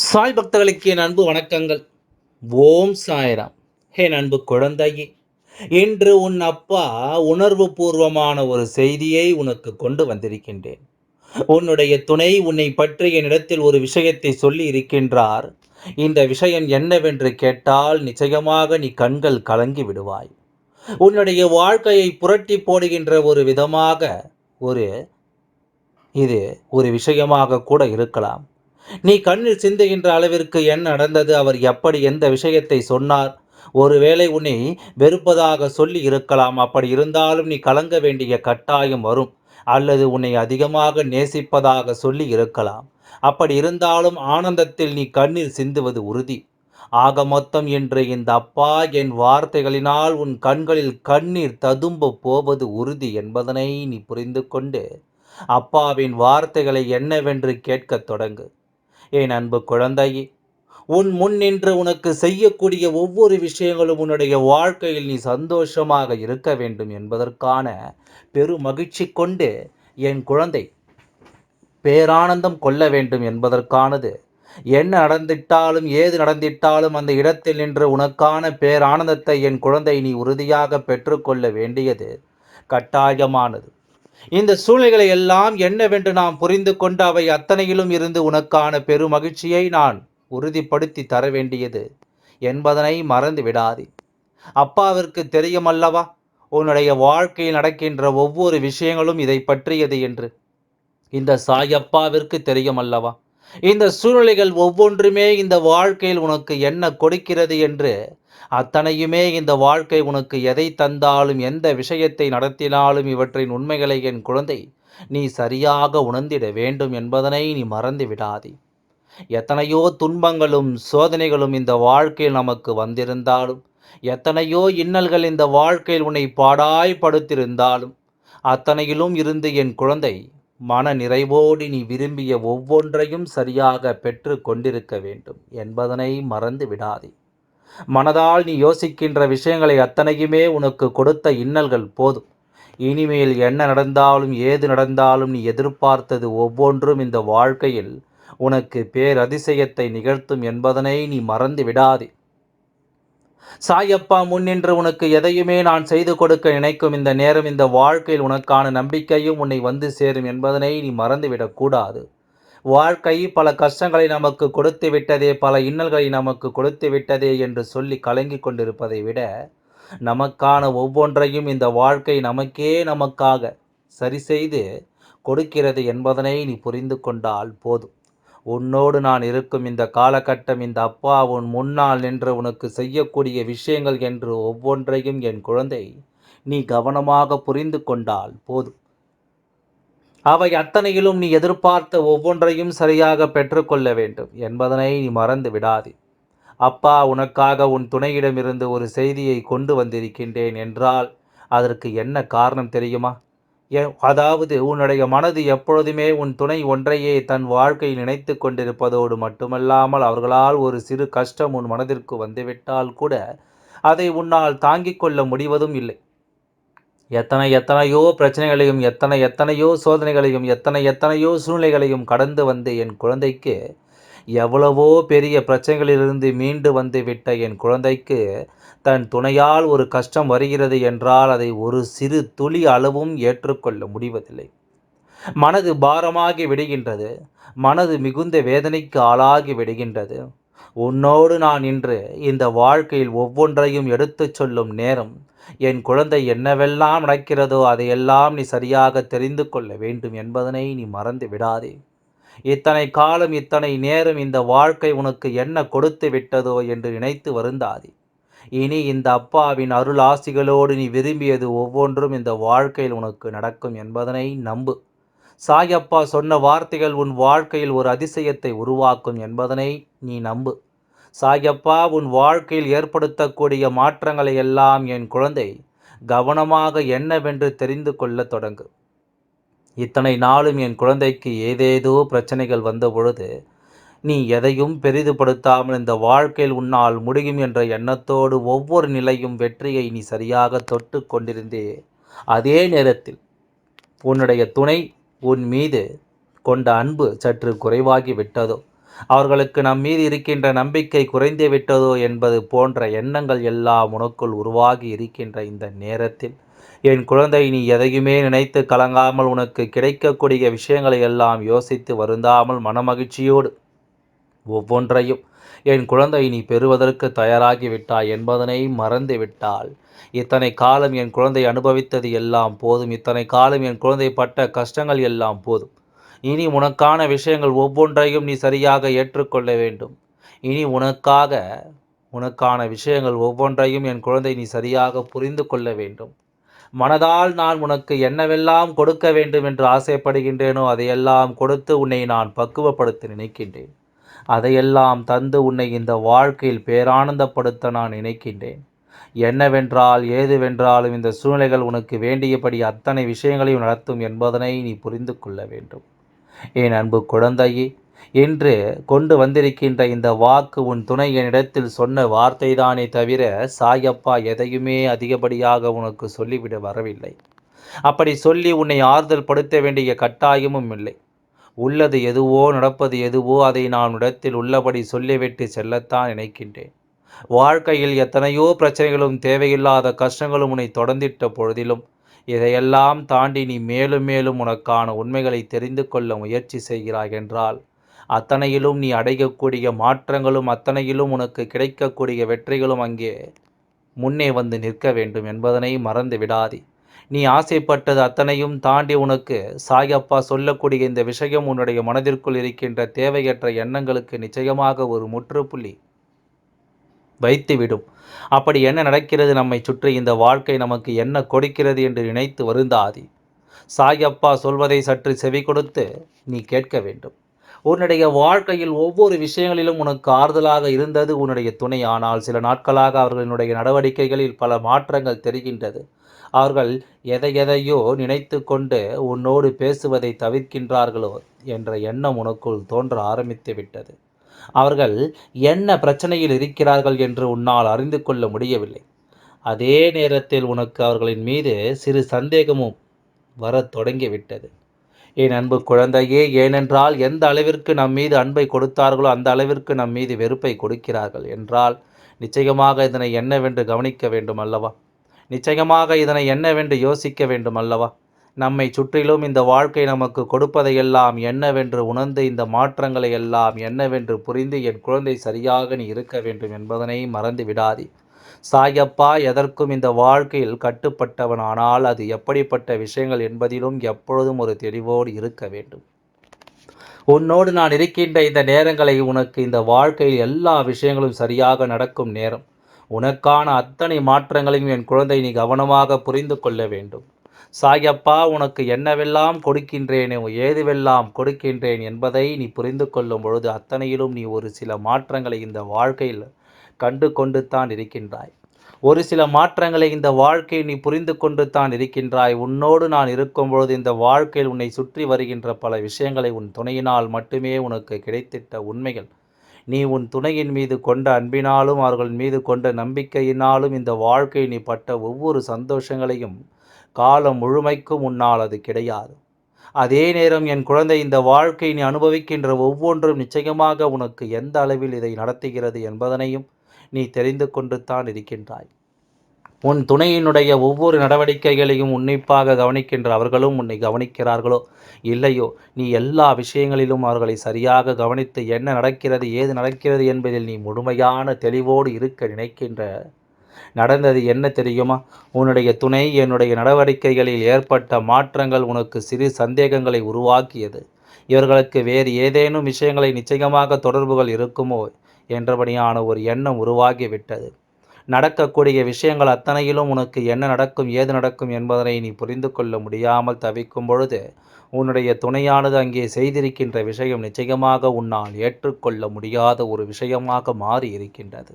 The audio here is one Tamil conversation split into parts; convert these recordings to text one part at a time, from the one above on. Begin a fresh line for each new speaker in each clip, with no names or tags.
சாய் பக்தர்களுக்கு என் அன்பு வணக்கங்கள். ஓம் சாய்ராம். என் அன்பு குழந்தையே இன்று உன் அப்பா உணர்வு பூர்வமான ஒரு செய்தியை உனக்கு கொண்டு வந்திருக்கின்றேன். உன்னுடைய துணை உன்னை பற்றி என்னிடத்தில் ஒரு விஷயத்தை சொல்லி இருக்கின்றார். இந்த விஷயம் என்னவென்று கேட்டால் நிச்சயமாக நீ கண்கள் கலங்கி விடுவாய். உன்னுடைய வாழ்க்கையை புரட்டி போடுகின்ற ஒரு விதமாக ஒரு இது ஒரு விஷயமாக கூட இருக்கலாம். நீ கண்ணில் சிந்துகின்ற அளவிற்கு என்ன நடந்தது. அவர் எப்படி எந்த விஷயத்தை சொன்னார்? ஒருவேளை உன்னை வெறுப்பதாக சொல்லி இருக்கலாம். அப்படி இருந்தாலும் நீ கலங்க வேண்டிய கட்டாயம் வரும். அல்லது உன்னை அதிகமாக நேசிப்பதாக சொல்லி இருக்கலாம். அப்படி இருந்தாலும் ஆனந்தத்தில் நீ கண்ணீர் சிந்துவது உறுதி. ஆக மொத்தம் என்று இந்த அப்பா என் வார்த்தைகளினால் உன் கண்களில் கண்ணீர் ததும்ப போவது உறுதி என்பதனை நீ புரிந்து கொண்டு அப்பாவின் வார்த்தைகளை என்னவென்று கேட்கத் தொடங்கு. என் அன்பு குழந்தையே? உன் முன் நின்று உனக்கு செய்யக்கூடிய ஒவ்வொரு விஷயங்களும் உன்னுடைய வாழ்க்கையில் நீ சந்தோஷமாக இருக்க வேண்டும் என்பதற்கான பெரு மகிழ்ச்சி கொண்டு என் குழந்தை பேரானந்தம் கொள்ள வேண்டும் என்பதற்கானது. என்ன நடந்திட்டாலும் ஏது நடந்திட்டாலும் அந்த இடத்தில் நின்று உனக்கான பேரானந்தத்தை என் குழந்தை நீ உறுதியாக பெற்றுக்கொள்ள வேண்டியது கட்டாயமானது. இந்த சூழ்நிலைகளை எல்லாம் என்னவென்று நாம் புரிந்து கொண்டு அவை அத்தனையிலும் இருந்து உனக்கான பெருமகிழ்ச்சியை நான் உறுதிப்படுத்தி தர வேண்டியது என்பதனை மறந்து விடாதே. அப்பாவிற்கு தெரியுமல்லவா? உன்னுடைய வாழ்க்கையில் நடக்கின்ற ஒவ்வொரு விஷயங்களும் இதை பற்றியது என்று. இந்த சாயப்பாவிற்கு தெரியுமல்லவா? இந்த சூழ்நிலைகள் ஒவ்வொன்றுமே இந்த வாழ்க்கையில் உனக்கு என்ன கொடுக்கிறது என்று அத்தனையுமே இந்த வாழ்க்கை உனக்கு எதை தந்தாலும் எந்த விஷயத்தை நடத்தினாலும் இவற்றின் உண்மைகளை என் குழந்தை நீ சரியாக உணர்ந்திட வேண்டும் என்பதனை நீ மறந்து விடாதே. எத்தனையோ துன்பங்களும் சோதனைகளும் இந்த வாழ்க்கையில் நமக்கு வந்திருந்தாலும் எத்தனையோ இன்னல்கள் இந்த வாழ்க்கையில் உன்னை பாடாய்படுத்திருந்தாலும் அத்தனையிலும் இருந்து என் குழந்தை மன நிறைவோடு நீ விரும்பிய ஒவ்வொன்றையும் சரியாக பெற்று கொண்டிருக்க வேண்டும் என்பதனை மறந்து விடாதே. மனதால் நீ யோசிக்கின்ற விஷயங்களை அத்தனையுமே உனக்கு கொடுத்த இன்னல்கள் போதும். இனிமேல் என்ன நடந்தாலும் ஏது நடந்தாலும் நீ எதிர்பார்த்தது ஒவ்வொன்றும் இந்த வாழ்க்கையில் உனக்கு பேரதிசயத்தை நிகழ்த்தும் என்பதனை நீ மறந்து விடாதே. சாயப்பா முன்னின்று உனக்கு எதையுமே நான் செய்து கொடுக்க நினைக்கும் இந்த நேரம் இந்த வாழ்க்கையில் உனக்கான நம்பிக்கையும் உன்னை வந்து சேரும் என்பதனை நீ மறந்துவிடக்கூடாது வாழ்க்கை பல கஷ்டங்களை நமக்கு கொடுத்து விட்டதே பல இன்னல்களை நமக்கு கொடுத்து விட்டதே என்று சொல்லி கலங்கி கொண்டிருப்பதை விட நமக்கான ஒவ்வொன்றையும் இந்த வாழ்க்கை நமக்கே நமக்காக சரி செய்து கொடுக்கிறது என்பதனை நீ புரிந்து கொண்டால் போதும். உன்னோடு நான் இருக்கும் இந்த காலகட்டம் இந்த அப்பா உன் முன்னால் நின்று உனக்கு செய்யக்கூடிய விஷயங்கள் என்று ஒவ்வொன்றையும் என் குழந்தை நீ கவனமாக புரிந்து கொண்டால் போதும். அவை அத்தனையிலும் நீ எதிர்பார்த்த ஒவ்வொன்றையும் சரியாக பெற்றுக்கொள்ள வேண்டும் என்பதனை நீ மறந்து விடாதே. அப்பா உனக்காக உன் துணையிடமிருந்து ஒரு செய்தியை கொண்டு வந்திருக்கின்றேன் என்றால் அதற்கு என்ன காரணம் தெரியுமா? அதாவது உன்னுடைய மனது எப்பொழுதுமே உன் துணை ஒன்றையே தன் வாழ்க்கையில் நினைத்து கொண்டிருப்பதோடு மட்டுமல்லாமல் அவர்களால் ஒரு சிறு கஷ்டம் உன் மனதிற்கு வந்துவிட்டால் கூட அதை உன்னால் தாங்கிக் கொள்ள முடிவதும் இல்லை. எத்தனை எத்தனையோ பிரச்சனைகளையும் எத்தனை எத்தனையோ சோதனைகளையும் எத்தனை எத்தனையோ சூழ்நிலைகளையும் கடந்து வந்து என் குழந்தைக்கு எவ்வளவோ பெரிய பிரச்சனைகளிலிருந்து மீண்டு வந்து விட்ட என் குழந்தைக்கு தன் துணையால் ஒரு கஷ்டம் வருகிறது என்றால் அதை ஒரு சிறு துளி அளவும் ஏற்றுக்கொள்ள முடிவதில்லை. மனது பாரமாகி விடுகின்றது. மனது மிகுந்த வேதனைக்கு ஆளாகி விடுகின்றது. உன்னோடு நான் இன்று இந்த வாழ்க்கையில் ஒவ்வொன்றையும் எடுத்துச் சொல்லும் நேரம். என் குழந்தை என்னவெல்லாம் நடக்கிறதோ அதையெல்லாம் நீ சரியாக தெரிந்து கொள்ள வேண்டும் என்பதனை நீ மறந்து விடாதே. இத்தனை காலம் இத்தனை நேரம் இந்த வாழ்க்கை உனக்கு என்ன கொடுத்து விட்டதோ என்று நினைத்து வருந்தாதே. இனி இந்த அப்பாவின் அருள் ஆசிகளோடு நீ விரும்பியது ஒவ்வொன்றும் இந்த வாழ்க்கையில் உனக்கு நடக்கும் என்பதனை நம்பு. சாயப்பா சொன்ன வார்த்தைகள் உன் வாழ்க்கையில் ஒரு அதிசயத்தை உருவாக்கும் என்பதனை நீ நம்பு. சாயப்பா உன் வாழ்க்கையில் ஏற்படுத்தக்கூடிய மாற்றங்களை எல்லாம் என் குழந்தை கவனமாக என்னவென்று தெரிந்து கொள்ள தொடங்கு. இத்தனை நாளும் என் குழந்தைக்கு ஏதேதோ பிரச்சனைகள் வந்த பொழுது நீ எதையும் பெரிதுபடுத்தாமல் இந்த வாழ்க்கையில் உன்னால் முடியும் என்ற எண்ணத்தோடு ஒவ்வொரு நிலையும் வெற்றியை நீ சரியாக தொட்டு கொண்டிருந்தே அதே நேரத்தில் உன்னுடைய துணை உன் மீது கொண்ட அன்பு சற்று குறைவாகி விட்டதோ அவர்களுக்கு நம் மீது இருக்கின்ற நம்பிக்கை குறைந்து விட்டதோ என்பது போன்ற எண்ணங்கள் எல்லாம் உனக்குள் உருவாகி இருக்கின்ற இந்த நேரத்தில். என் குழந்தை நீ எதையுமே நினைத்து கலங்காமல் உனக்கு கிடைக்கக்கூடிய விஷயங்களை எல்லாம் யோசித்து வருந்தாமல் மனமகிழ்ச்சியோடு ஒவ்வொன்றையும் என் குழந்தை நீ பெறுவதற்கு தயாராகி விட்டாய் என்பதனை மறந்து விட்டால் இத்தனை காலம் என் குழந்தை அனுபவித்தது எல்லாம் போதும். இத்தனை காலம் என் குழந்தை பட்ட கஷ்டங்கள் எல்லாம் போதும். இனி உனக்கான விஷயங்கள் ஒவ்வொன்றையும் நீ சரியாக ஏற்றுக்கொள்ள வேண்டும். இனி உனக்காக உனக்கான விஷயங்கள் ஒவ்வொன்றையும் என் குழந்தை நீ சரியாக புரிந்து கொள்ள வேண்டும். மனதால் நான் உனக்கு என்னவெல்லாம் கொடுக்க வேண்டும் என்று ஆசைப்படுகின்றேனோ அதையெல்லாம் கொடுத்து உன்னை நான் பக்குவப்படுத்த நினைக்கின்றேன். அதையெல்லாம் தந்து உன்னை இந்த வாழ்க்கையில் பேரானந்தப்படுத்த நான் நினைக்கின்றேன். என்னவென்றால் ஏதுவென்றாலும் இந்த சூழ்நிலைகள் உனக்கு வேண்டியபடி அத்தனை விஷயங்களையும் நடத்தும் என்பதனை நீ புரிந்து கொள்ள வேண்டும். என் அன்பு குழந்தையே என்று கொண்டு வந்திருக்கின்ற இந்த வாக்கு உன் துணை என்னிடத்தில் சொன்ன வார்த்தைதானே தவிர சாயப்பா எதையுமே அதிகப்படியாக உனக்கு சொல்லிவிட வரவில்லை. அப்படி சொல்லி உன்னை ஆறுதல் படுத்த வேண்டிய கட்டாயமும் இல்லை. உள்ளது எதுவோ நடப்பது எதுவோ அதை நான் இடத்தில் உள்ளபடி சொல்லிவிட்டு செல்லத்தான் நினைக்கின்றேன். வாழ்க்கையில் எத்தனையோ பிரச்சனைகளும் தேவையில்லாத கஷ்டங்களும் உன்னை தொடர்ந்திட்ட பொழுதிலும் இதையெல்லாம் தாண்டி நீ மேலும் மேலும் உனக்கான உண்மைகளை தெரிந்து கொள்ள முயற்சி செய்கிறாய் என்றால் அத்தனையிலும் நீ அடையக்கூடிய மாற்றங்களும் அத்தனையிலும் உனக்கு கிடைக்கக்கூடிய வெற்றிகளும் அங்கே முன்னே வந்து நிற்க வேண்டும் என்பதனை மறந்து விடாதே. நீ ஆசைப்பட்டது அத்தனையும் தாண்டி உனக்கு சாயப்பா சொல்லக்கூடிய இந்த விஷயம் உன்னுடைய மனதிற்குள் இருக்கின்ற தேவையற்ற எண்ணங்களுக்கு நிச்சயமாக ஒரு முற்றுப்புள்ளி. வைத்துவிடும். அப்படி என்ன நடக்கிறது? நம்மை சுற்றி இந்த வாழ்க்கை நமக்கு என்ன கொடுக்கிறது என்று நினைத்து வருந்தாதி. சாயப்பா சொல்வதை சற்று செவி கொடுத்து நீ கேட்க வேண்டும். உன்னுடைய வாழ்க்கையில் ஒவ்வொரு விஷயங்களிலும் உனக்கு ஆறுதலாக இருந்தது உன்னுடைய துணை. ஆனால் சில நாட்களாக அவர்களினுடைய நடவடிக்கைகளில் பல மாற்றங்கள் தெரிகின்றது. அவர்கள் எதை எதையோ நினைத்து கொண்டு உன்னோடு பேசுவதை தவிர்க்கின்றார்களோ என்ற எண்ணம் உனக்குள் தோன்ற ஆரம்பித்து விட்டது அவர்கள் என்ன பிரச்சனையில் இருக்கிறார்கள் என்று உன்னால் அறிந்து கொள்ள முடியவில்லை. அதே நேரத்தில் உனக்கு அவர்களின் மீது சிறு சந்தேகமும் வரத் தொடங்கிவிட்டது. என் அன்பு குழந்தையே ஏனென்றால் எந்த அளவிற்கு நம் மீது அன்பை கொடுத்தார்களோ அந்த அளவிற்கு நம் மீது வெறுப்பை கொடுக்கிறார்கள் என்றால் நிச்சயமாக இதனை என்னவென்று கவனிக்க வேண்டும் அல்லவா? நிச்சயமாக இதனை என்னவென்று யோசிக்க வேண்டும் அல்லவா? நம்மை சுற்றிலும் இந்த வாழ்க்கை நமக்கு கொடுப்பதையெல்லாம் என்னவென்று உணர்ந்து இந்த மாற்றங்களை எல்லாம் என்னவென்று புரிந்து என் குழந்தை சரியாக நீ இருக்க வேண்டும் என்பதனை மறந்து விடாதே. சாயப்பா எதற்கும் இந்த வாழ்க்கையில் கட்டுப்பட்டவனானால் அது எப்படிப்பட்ட விஷயங்கள் என்பதிலும் எப்பொழுதும் ஒரு தெளிவோடு இருக்க வேண்டும். உன்னோடு நான் இருக்கின்ற இந்த நேரங்களை உனக்கு இந்த வாழ்க்கையில் எல்லா விஷயங்களும் சரியாக நடக்கும் நேரம். உனக்கான அத்தனை மாற்றங்களையும் என் குழந்தை நீ கவனமாக புரிந்து கொள்ள வேண்டும். சாயப்பா உனக்கு என்னவெல்லாம் கொடுக்கின்றேனோ ஏதுவெல்லாம் கொடுக்கின்றேன் என்பதை நீ புரிந்து கொள்ளும் பொழுது அத்தனையிலும் நீ ஒரு சில மாற்றங்களை இந்த வாழ்க்கையில் கண்டு கொண்டு தான் இருக்கின்றாய். ஒரு சில மாற்றங்களை இந்த வாழ்க்கையை நீ புரிந்து கொண்டு தான் இருக்கின்றாய். உன்னோடு நான் இருக்கும் பொழுது இந்த வாழ்க்கையில் உன்னை சுற்றி வருகின்ற பல விஷயங்களை உன் துணையினால் மட்டுமே உனக்கு கிடைத்திட்ட உண்மைகள். நீ உன் துணையின் மீது கொண்ட அன்பினாலும் அவர்கள் மீது கொண்ட நம்பிக்கையினாலும் இந்த வாழ்க்கை நீ பட்ட ஒவ்வொரு சந்தோஷங்களையும் காலம் முழுமைக்கும் உன்னால் அது கிடையாது. அதே நேரம் என் குழந்தை இந்த வாழ்க்கை நீ அனுபவிக்கின்ற ஒவ்வொன்றும் நிச்சயமாக உனக்கு எந்த அளவில் இதை நடத்துகிறது என்பதனையும் நீ தெரிந்து கொண்டு தான் இருக்கின்றாய். உன் துணையினுடைய ஒவ்வொரு நடவடிக்கைகளையும் உன்னிப்பாக கவனிக்கின்ற அவர்களும் உன்னை கவனிக்கிறார்களோ இல்லையோ நீ எல்லா விஷயங்களிலும் அவர்களை சரியாக கவனித்து என்ன நடக்கிறது ஏது நடக்கிறது என்பதில் நீ முழுமையான தெளிவோடு இருக்க நினைக்கின்ற நடந்தது என்ன தெரியுமா? உன்னுடைய துணை என்னுடைய நடவடிக்கைகளில் ஏற்பட்ட மாற்றங்கள் உனக்கு சிறு சந்தேகங்களை உருவாக்கியது. இவர்களுக்கு வேறு ஏதேனும் விஷயங்களை நிச்சயமாக தொடர்புகள் இருக்குமோ? என்றபடியான ஒரு எண்ணம் உருவாகிவிட்டது. நடக்கக்கூடிய விஷயங்கள் அத்தனையிலும் உனக்கு என்ன நடக்கும் ஏது நடக்கும் என்பதனை நீ புரிந்து கொள்ள முடியாமல் தவிக்கும் பொழுது உன்னுடைய துணையானது அங்கே செய்திருக்கின்ற விஷயம் நிச்சயமாக உன்னால் ஏற்றுக்கொள்ள முடியாத ஒரு விஷயமாக மாறி இருக்கின்றது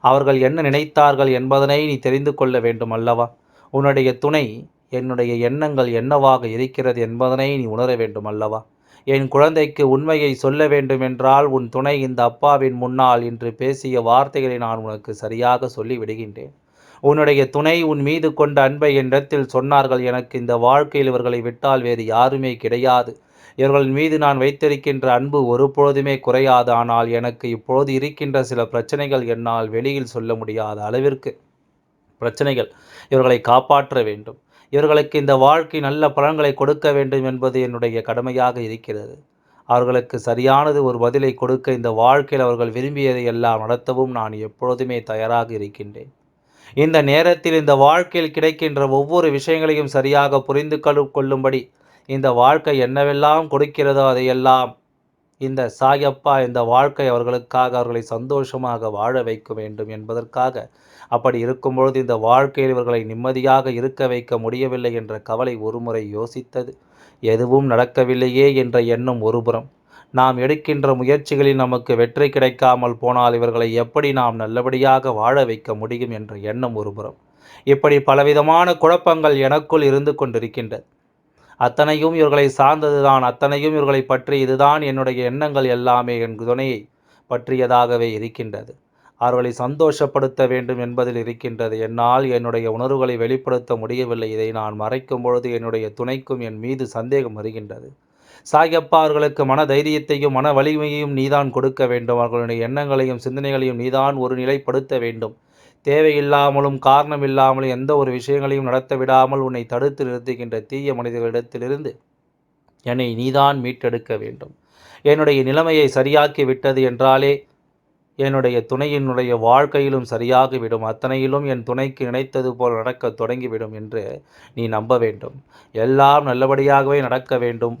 அவர்கள் என்ன நினைத்தார்கள் என்பதனை நீ தெரிந்து கொள்ள வேண்டும் அல்லவா? உன்னுடைய துணை என்னுடைய எண்ணங்கள் என்னவாக இருக்கிறது என்பதனை நீ உணர வேண்டும் அல்லவா? என் குழந்தைக்கு உண்மையை சொல்ல வேண்டுமென்றால் உன் துணை இந்த அப்பாவின் முன்னால் இன்று பேசிய வார்த்தைகளை நான் உனக்கு சரியாக சொல்லி விடுகின்றேன் உன்னுடைய துணை உன் மீது கொண்ட அன்பை என்னிடத்தில் சொன்னார்கள். எனக்கு இந்த வாழ்க்கையில் இவர்களை விட்டால் வேறு யாருமே கிடையாது. இவர்களின் மீது நான் வைத்திருக்கின்ற அன்பு ஒருபொழுதுமே குறையாது. ஆனால் எனக்கு இப்பொழுது இருக்கின்ற சில பிரச்சனைகள் என்னால் வெளியில் சொல்ல முடியாத அளவிற்கு பிரச்சனைகள் இவர்களை காப்பாற்ற வேண்டும். இவர்களுக்கு இந்த வாழ்க்கை நல்ல பலன்களை கொடுக்க வேண்டும் என்பது என்னுடைய கடமையாக இருக்கிறது. அவர்களுக்கு சரியானது ஒரு பதிலை கொடுக்க இந்த வாழ்க்கையில் அவர்கள் விரும்பியதை எல்லாம் நடத்தவும் நான் எப்பொழுதுமே தயாராக இருக்கின்றேன். இந்த நேரத்தில் இந்த வாழ்க்கையில் கிடைக்கின்ற ஒவ்வொரு விஷயங்களையும் சரியாக புரிந்து கொள்ளும்படி இந்த வாழ்க்கை என்னவெல்லாம் கொடுக்கிறதோ அதையெல்லாம் இந்த சாயப்பா இந்த வாழ்க்கை அவர்களுக்காக அவர்களை சந்தோஷமாக வாழ வைக்க வேண்டும் என்பதற்காக அப்படி இருக்கும்பொழுது இந்த வாழ்க்கையில் இவர்களை நிம்மதியாக இருக்க வைக்க முடியவில்லை என்ற கவலை ஒருமுறை யோசித்தது. எதுவும் நடக்கவில்லையே என்ற எண்ணம் ஒருபுறம் நாம் எடுக்கின்ற முயற்சிகளில் நமக்கு வெற்றி கிடைக்காமல் போனால் இவர்களை எப்படி நாம் நல்லபடியாக வாழ வைக்க முடியும் என்ற எண்ணம் ஒருபுறம். இப்படி பலவிதமான குழப்பங்கள் எனக்குள் இருந்து கொண்டிருக்கின்றது அத்தனையும் இவர்களை சார்ந்ததுதான் அத்தனையும் இவர்களை பற்றி இதுதான் என்னுடைய எண்ணங்கள் எல்லாமே என் துணையை பற்றியதாகவே இருக்கின்றது. அவர்களை சந்தோஷப்படுத்த வேண்டும் என்பதில் இருக்கின்றது. என்னால் என்னுடைய உணர்வுகளை வெளிப்படுத்த முடியவில்லை. இதை நான் மறைக்கும் பொழுது என்னுடைய துணைக்கும் என் மீது சந்தேகம் வருகின்றது. சாயப்பா அவர்களுக்கு மன தைரியத்தையும் மன வலிமையையும் நீதான் கொடுக்க வேண்டும். அவர்களுடைய எண்ணங்களையும் சிந்தனைகளையும் நீதான் ஒரு நிலைப்படுத்த வேண்டும். தேவையில்லாமலும் காரணமில்லாமலும் எந்த ஒரு விஷயங்களையும் நடத்த விடாமல் உன்னை தடுத்து நிறுத்துகின்ற தீய மனிதர்களிடத்திலிருந்து என்னை நீதான் மீட்டெடுக்க வேண்டும். என்னுடைய நிலைமையை சரியாக்கி விட்டது என்றாலே என்னுடைய துணையினுடைய வாழ்க்கையிலும் சரியாகிவிடும். அத்தனையிலும் என் துணைக்கு நினைத்தது போல் நடக்க தொடங்கிவிடும் என்று நீ நம்ப வேண்டும். எல்லாம் நல்லபடியாகவே நடக்க வேண்டும்.